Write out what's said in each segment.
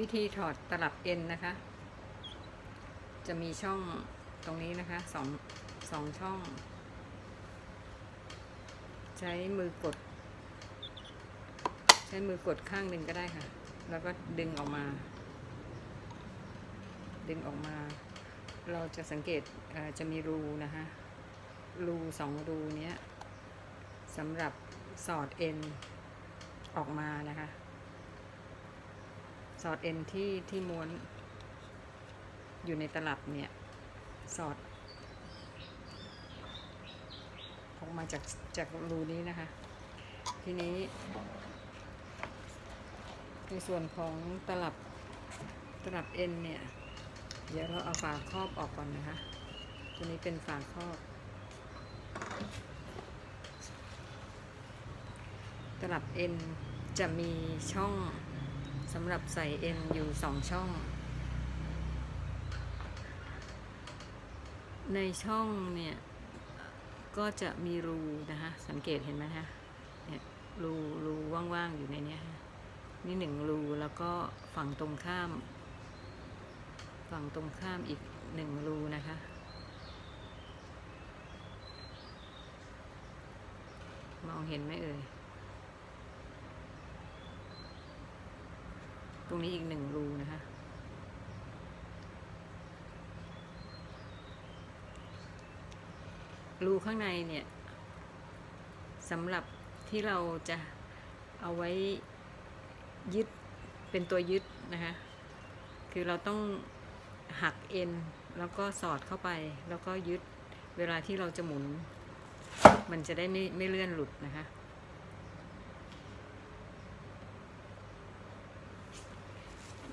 วิธีถอดตลับเอ็นนะคะ จะมีช่องตรงนี้นะคะสองสองช่อง ใช้มือกด ใช้มือกดข้างหนึ่งก็ได้ค่ะ แล้วก็ดึงออกมา ดึงออกมา เราจะสังเกตเจะมีรูนะคะรูสองรูเนี้ยสำหรับสอดเอ็นออกมานะคะ สอดเอ็นที่ที่ม้วน อยู่ในตลับเนี่ย สอด ออกมาจากจากรูนี้นะคะ ทีนี้ ในส่วนของตลับตลับเอ็นเนี่ย เดี๋ยวเราเอาฝาครอบออกก่อนนะคะ ตัวนี้เป็นฝาครอบตลับเอ็นจะมีช่อง สำหรับใส่เอ็นอยู่สองช่อง ในช่องเนี่ย ก็จะมีรูนะคะ สังเกตเห็นไหมคะเนี่ยรูรูว่างๆอยู่ในนี้ยค่ะนี่หนึ่งรูแล้วก็ฝั่งตรงข้าม ฝั่งตรงข้ามอีกหนึ่งรูนะคะมองเห็นไหมเอ่ย ตรงนี้อีกหนึ่งรูนะคะรูข้างในเนี่ยสำหรับที่เราจะเอาไว้ยึดเป็นตัวยึดนะคะคือเราต้องหักเอ็นแล้วก็สอดเข้าไป แล้วก็ยึดเวลาที่เราจะหมุน มันจะได้ไม่ไม่เลื่อนหลุดนะคะ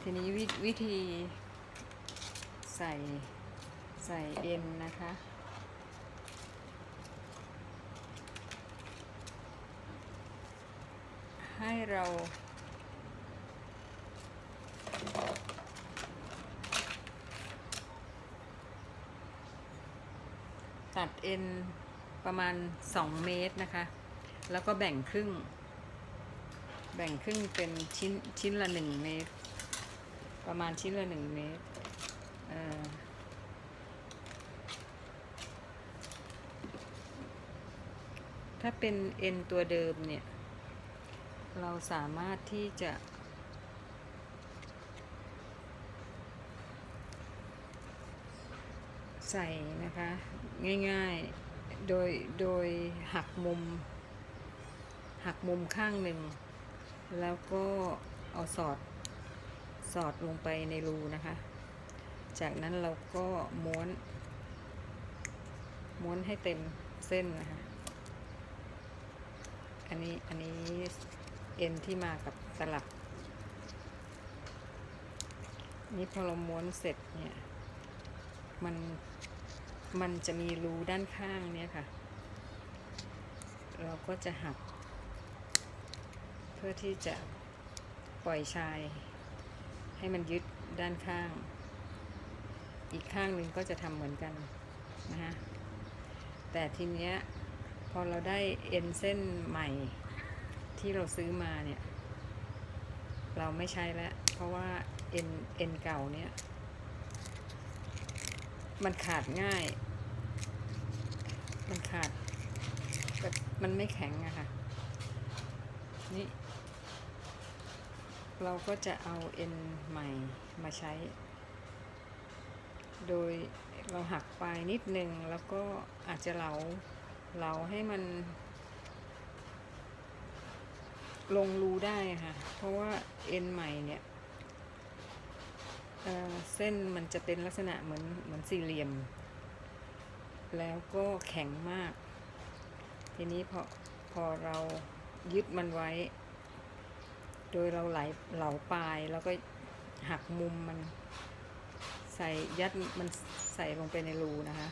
ทีนี้ววิธีใส่ใส่เอ็นนะคะ ให้เราตัดเอ็นประมาณ 2 เมตรนะคะ แล้วก็แบ่งครึ่ง แบ่งครึ่งเป็นชิ้นชิ้นละ 1 เมตร ประมาณชิ้นละ1เมตรเอ่อถ้าเป็นเอ็นตัวเดิมเนี่ย เราสามารถที่จะ ใส่นะคะ ง่ายๆ โดย โดยหักมุม หักมุมข้างหนึ่ง แล้วก็เอาสอด สอดลงไปในรูนะคะ จากนั้นเราก็ม้วน ม้วนให้เต็มเส้นนะคะ อันนี้อันนี้เอ็นที่มากับตลับ นี่พอเราม้วนเสร็จเนี่ย มัน มันจะมีรูด้านข้างเนี่ยค่ะ เราก็จะหัก เพื่อที่จะปล่อยชาย ให้มันยึดด้านข้าง อีกข้างหนึ่งก็จะทำเหมือนกันนะฮะแต่ทีเนี้ยพอเราได้เอ็นเส้นใหม่ที่เราซื้อมาเนี่ยเราไม่ใช้แล้ว เพราะว่าเอ็นเอ็นเก่าเนี่ยมันขาดง่าย มันขาดแบบมันไม่แข็งอะค่ะ นี่ เราก็จะเอาเอ็นใหม่มาใช้ โดยเราหักปลายนิดนึง แล้วก็อาจจะเหลาเหลาให้มัน ลงรูได้ค่ะ เพราะว่าเอ็นใหม่เนี่ยเเส้นมันจะเป็นลักษณะเหมือนเหมือนสี่เหลี่ยม แล้วก็แข็งมาก ทีนี้พอพอเรายึดมันไว้ โดยเราไหลเหลาปลายแล้วก็หักมุมมันใส่ยัดมันใส่ลงไปในรูนะคะ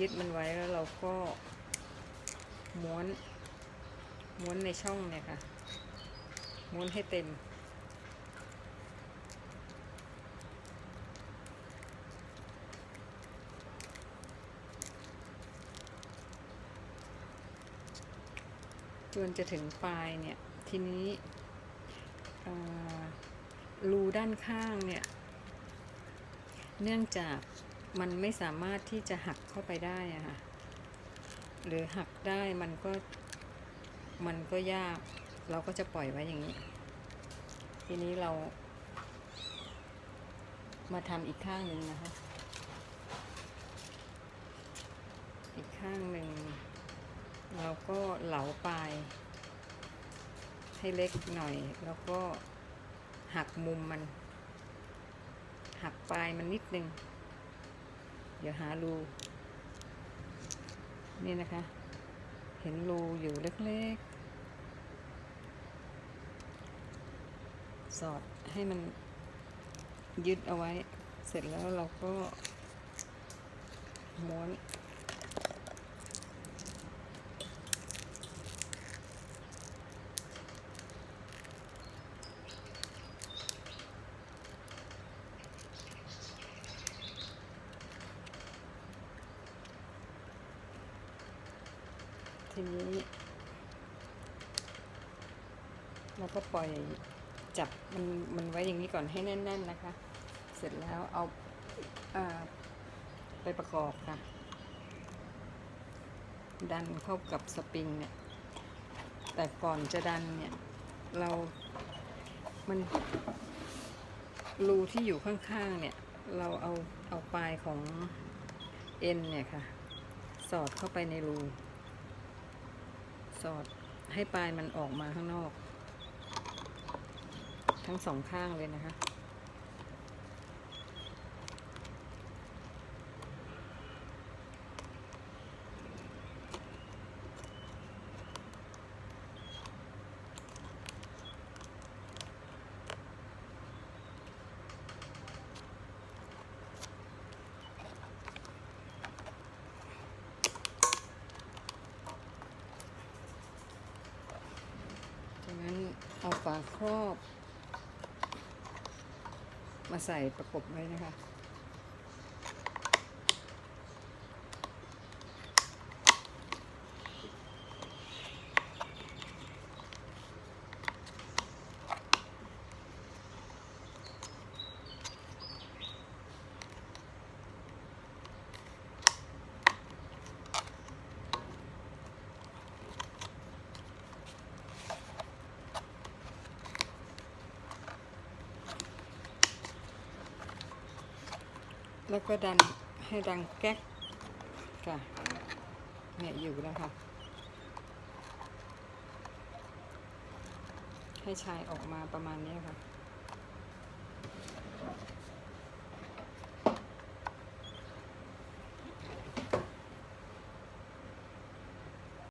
ยึดมันไว้แล้วเราก็ม้วน ม้วนในช่องเนี่ยค่ะ ม้วนให้เต็ม จนจะถึงปลายเนี่ย ทีนี้ รูด้านข้างเนี่ย เนื่องจากมันไม่สามารถที่จะหักเข้าไปได้อะค่ะ หรือหักได้มันก็มันก็ยาก เราก็จะปล่อยไว้อย่างนี้ ทีนี้เรา มาทำอีกข้างหนึ่งนะคะ อีกข้างหนึ่งเราก็เหลาปลาย ให้เล็กหน่อย แล้วก็หักมุมมัน หักปลายมันนิดนึง เดี๋ยวหารูนี่นะคะ เห็นรูอยู่เล็กๆ สอดให้มันยึดเอาไว้ เสร็จแล้วเราก็ม้วน ทีนี้เราก็ปล่อยจับมันมันไว้อย่างนี้ก่อนให้แน่น ๆนะคะ เสร็จแล้วเอาอาไปประกอบค่ะ ดันเข้ากับสปริงเนี่ย แต่ก่อนจะดันเนี่ย เรามันรูที่อยู่ข้างๆเนี่ย เราเอาเอาปลายของเอ็นเนี่ยค่ะ สอดเข้าไปในรู สอดให้ปลายมันออกมาข้างนอก ทั้งสองข้างเลยนะคะ ฝาครอบ มาใส่ประกบไว้นะคะ แล้วก็ดันให้ดังแก๊กค่ะเนี่ยอยู่แล้วค่ะ ให้ชายออกมาประมาณนี้ค่ะ